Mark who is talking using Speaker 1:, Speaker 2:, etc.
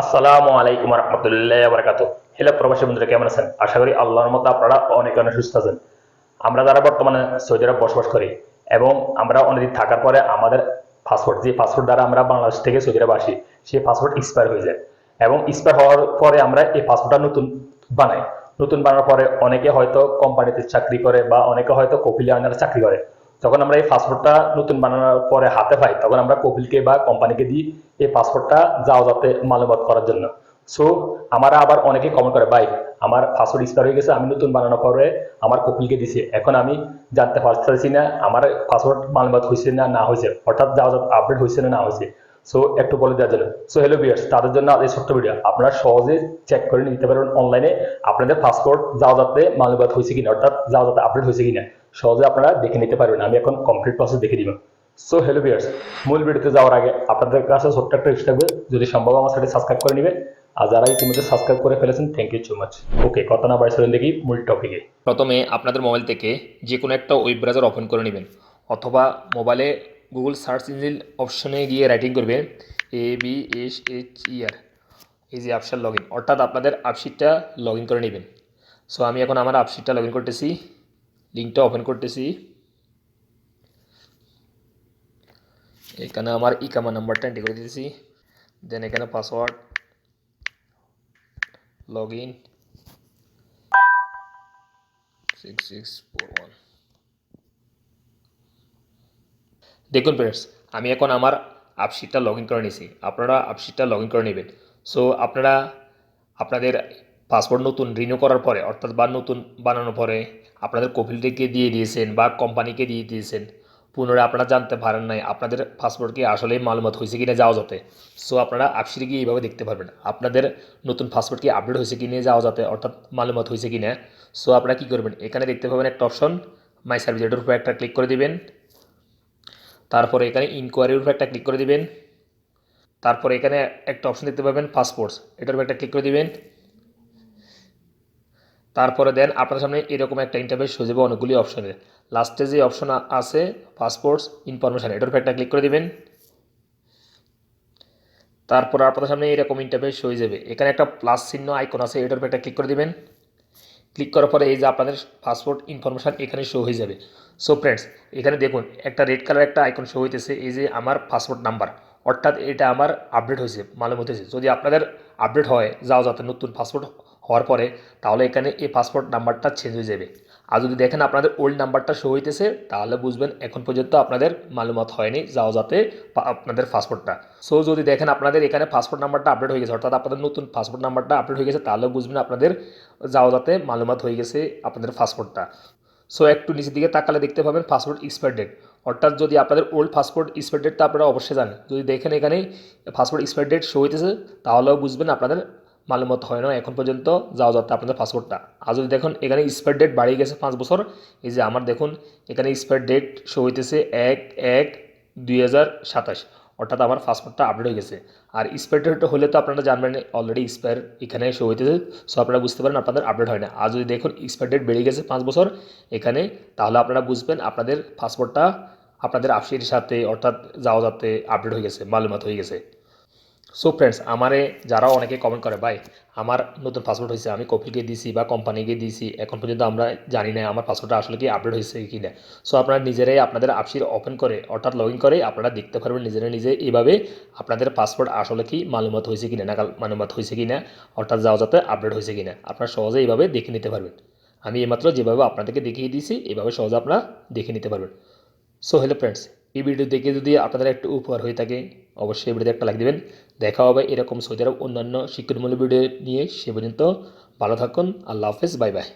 Speaker 1: আসসালামু আলাইকুম রহমতুল্লাহ বারকাত হ্যালো প্রবাসী বন্ধুরা, কেমন আছেন? আশা করি আল্লাহর মতো আপনারা অনেক অনেক সুস্থ আছেন। আমরা যারা বর্তমানে সৌদি আরব বসবাস করি এবং আমরা অনেকদিন থাকার পরে আমাদের পাসপোর্ট, যে পাসপোর্ট দ্বারা আমরা বাংলাদেশ থেকে সৌদি আরব আসি, সেই পাসপোর্ট এক্সপায়ার হয়ে যায়। এবং এক্সপায়ার হওয়ার পরে আমরা এই পাসপোর্টটা নতুন বানাই। নতুন বানানোর পরে অনেকে হয়তো কোম্পানিতে চাকরি করে বা অনেকে হয়তো কপিলে আন্ডারে চাকরি করে। যখন আমরা এই পাসপোর্টটা নতুন বানানোর পরে হাতে পাই, তখন আমরা কপিলকে বা কোম্পানিকে দিই এই পাসপোর্টটা যাও যাতে মালুমাত করার জন্য। সো আমরা আবার অনেকে কমেন্ট করে, ভাই, আমার পাসপোর্ট এক্সপায়ার হয়ে গেছে, আমি নতুন বানানোর পরে আমার কপিলকে দিছি। এখন আমি জানতে পারতেছি না, আমার পাসপোর্ট মালুমাত হয়েছে না না হয়েছে। অর্থাৎ যাও যাতে আপডেট হয়েছে না না হয়েছে। সো একটু বলে দেওয়ার জন্য। সো হ্যালো বিয়ার্স তাদের জন্য এই ছোট্ট ভিডিও আপনারা সহজে চেক করে নিতে পারবেন অনলাইনে আপনাদের পাসপোর্ট যাও যাতে মালুমাত হয়েছে কিনা, অর্থাৎ যাও যাতে আপডেট হয়েছে কিনা। সহজে আপনারা দেখে নিতে পারবেন। আমি এখন কমপ্লিট প্রসেস দেখে দিব। সো হ্যালো বিয়ার্স মূল ভিডিওতে যাওয়ার আগে আপনাদের কাছে ছোট্ট একটা রিক্স থাকবে। যদি সম্ভব আমার সাথে সাবস্ক্রাইব করে নেবেন। আর যারা ইতিমধ্যে সাবস্ক্রাইব করে ফেলেছেন thank you so much okay কথা না বাড়ি দেখি মূল টপিকে
Speaker 2: প্রথমে আপনাদের মোবাইল থেকে যে কোনো একটা ওয়েব ব্রাউজার ওপেন করে নেবেন। অথবা মোবাইলে গুগল সার্চ ইঞ্জিন অপশনে গিয়ে রাইটিং করবেন A B S H E R এই যে অপশান লগ ইন অর্থাৎ আপনাদের আপশিটটা লগ ইন করে নেবেন। সো আমি এখন আমার আপশিটটা লগ ইন করতেছি। লিঙ্কটা ওপেন করতেছি। এখানে আমার ইকামা নাম্বারটা এন্ট্রি করে দিতেছি। দেন এখানে পাসওয়ার্ড লগ ইন দেখুন ফ্রেন্ডস আমি এখন আমার আপশিটটা লগ ইন করে নিয়েছি। আপনারা আপশিটটা লগ ইন করে নেবেন। সো আপনারা, আপনাদের পাসপোর্ট নতুন রিনিউ করার পরে, অর্থাৎ বা নতুন বানানোর পরে আপনাদের কপিলটিকে দিয়ে দিয়েছেন বা কোম্পানিকে দিয়ে দিয়েছেন, পুনরায় আপনারা জানতে পারেন নাই আপনাদের পাসপোর্ট কি আসলেই মালুমাত হয়েছে কিনা যাওয়া যাতে। সো আপনারা আপসিটে গিয়ে এইভাবে দেখতে পারবেন, আপনাদের নতুন পাসপোর্ট কি আপডেট হয়েছে কি কিনে যাওয়া যাতে, অর্থাৎ মালুমাত হয়েছে কিনা। সো আপনারা কী করবেন, এখানে দেখতে পাবেন একটা অপশন মাই সার্ভিস এটার উপর একটা ক্লিক করে দিবেন। তারপরে এখানে ইনকোয়ারির উপর একটা ক্লিক করে দিবেন। তারপরে এখানে একটা অপশন দেখতে পাবেন পাসপোর্টস এটার উপর একটা ক্লিক করে দিবেন। তারপরে দেন আপনার সামনে এরকম একটা ইন্টারভেস হয়ে যাবে অনেকগুলি অপশনে লাস্টে যে অপশন আছে পাসপোর্টস ইনফরমেশান এটার উপর একটা ক্লিক করে দেবেন। তারপর আপনাদের সামনে এরকম ইন্টারভেস হয়ে যাবে এখানে একটা প্লাস চিহ্ন আইকন আছে, এটার উপর একটা ক্লিক করে দেবেন। ক্লিক করার পরে এই যে আপনাদের পাসপোর্ট ইনফরমেশান এখানে শো হয়ে যাবে। সো ফ্রেন্ডস এখানে দেখুন, একটা রেড কালার একটা আইকন শো হইতেছে, এই যে আমার পাসপোর্ট নাম্বার অর্থাৎ এটা আমার আপডেট হয়েছে, মালুম হতেছে যদি আপনাদের আপডেট হয়, যাও যাতে নতুন পাসপোর্ট হওয়ার পরে, তাহলে এখানে এই পাসপোর্ট নাম্বারটা চেঞ্জ হয়ে যাবে। আর যদি দেখেন আপনাদের ওল্ড নাম্বারটা শো হইতেছে, তাহলে বুঝবেন এখন পর্যন্ত আপনাদের মালুমাত হয়নি যাও যাতে আপনাদের পাসপোর্টটা সো যদি দেখেন আপনাদের এখানে পাসপোর্ট নাম্বারটা আপডেট হয়ে গেছে, অর্থাৎ আপনাদের নতুন পাসপোর্ট নাম্বারটা আপডেট হয়ে গেছে, তাহলে বুঝবেন আপনাদের যাও যাতে মালুমাত হয়ে গেছে আপনাদের পাসপোর্টটা সো একটু নিচের দিকে তাকালে দেখতে পাবেন পাসপোর্ট এক্সপায়ার ডেট অর্থাৎ যদি আপনাদের ওল্ড পাসপোর্ট এক্সপায়ার ডেটটা আপনারা অবশ্যই জানেন। যদি দেখেন এখানে পাসপোর্ট এক্সপায়ার ডেট শো হইতেছে, তাহলেও বুঝবেন আপনাদের মালুমত হয় না। এখন পর্যন্ত যাওয়া যাতে আপনাদের পাসপোর্টটা আর যদি দেখুন, এখানে এক্সপায়ার ডেট বাড়িয়ে গেছে পাঁচ বছর, এই যে আমার দেখুন, এখানে এক্সপায়ার ডেট শো হইতেছে এক এক দুই হাজার সাতাশ। অর্থাৎ আমার পাসপোর্টটা আপডেট হয়ে গেছে। আর এক্সপায়ার হলে তো আপনারা জানবেন অলরেডি এক্সপায়ার এখানে শো হইতেছে। সো আপনারা বুঝতে পারেন, আপনাদের আপডেট হয় না। আর যদি দেখুন এক্সপায়ার ডেট বেড়ে গেছে পাঁচ বছর এখানে, তাহলে আপনারা বুঝবেন, আপনাদের পাসপোর্টটা আপনাদের আপসির সাথে, অর্থাৎ যাওয়া যাতে আপডেট হয়ে গেছে, মালুমাত হয়ে গেছে। সো ফ্রেন্ডস আমারে যারা অনেকে কমেন্ট করে, ভাই, আমার নতুন পাসপোর্ট হয়েছে আমি কপিলকে দিয়েছি বা কোম্পানিকে দিয়েছি এখন পর্যন্ত আমরা জানি না আমার পাসপোর্টটা আসলে কি আপডেট হয়েছে কি না। সো আপনারা নিজেরাই আপনাদের আপসির ওপেন করে, অর্থাৎ লগ ইন করে, আপনারা দেখতে পারবেন নিজেরা নিজে এইভাবে আপনাদের পাসপোর্ট আসলে কি মালুমাত হয়েছে কিনা নাগাল মালুমাত হয়েছে কিনা, অর্থাৎ যাওয়া যাতে আপডেট হয়েছে কিনা। আপনারা সহজে এইভাবে দেখে নিতে পারবেন। আমি এইমাত্র যেভাবে আপনাদেরকে দেখিয়ে দিয়েছি, এইভাবে সহজে আপনারা দেখে নিতে পারবেন। সো হ্যালো ফ্রেন্ডস এই ভিডিও দেখে যদি আপনাদের একটু উপকার হয়ে থাকে, অবশ্যই ভিডিওতে একটা লাইক দেবেন। দেখা হবে এরকম সৌদি আরব অন্যান্য শিক্ষণমূলক ভিডিও নিয়ে। সে পর্যন্ত ভালো থাকুন। আল্লাহ হাফেজ। Bye bye.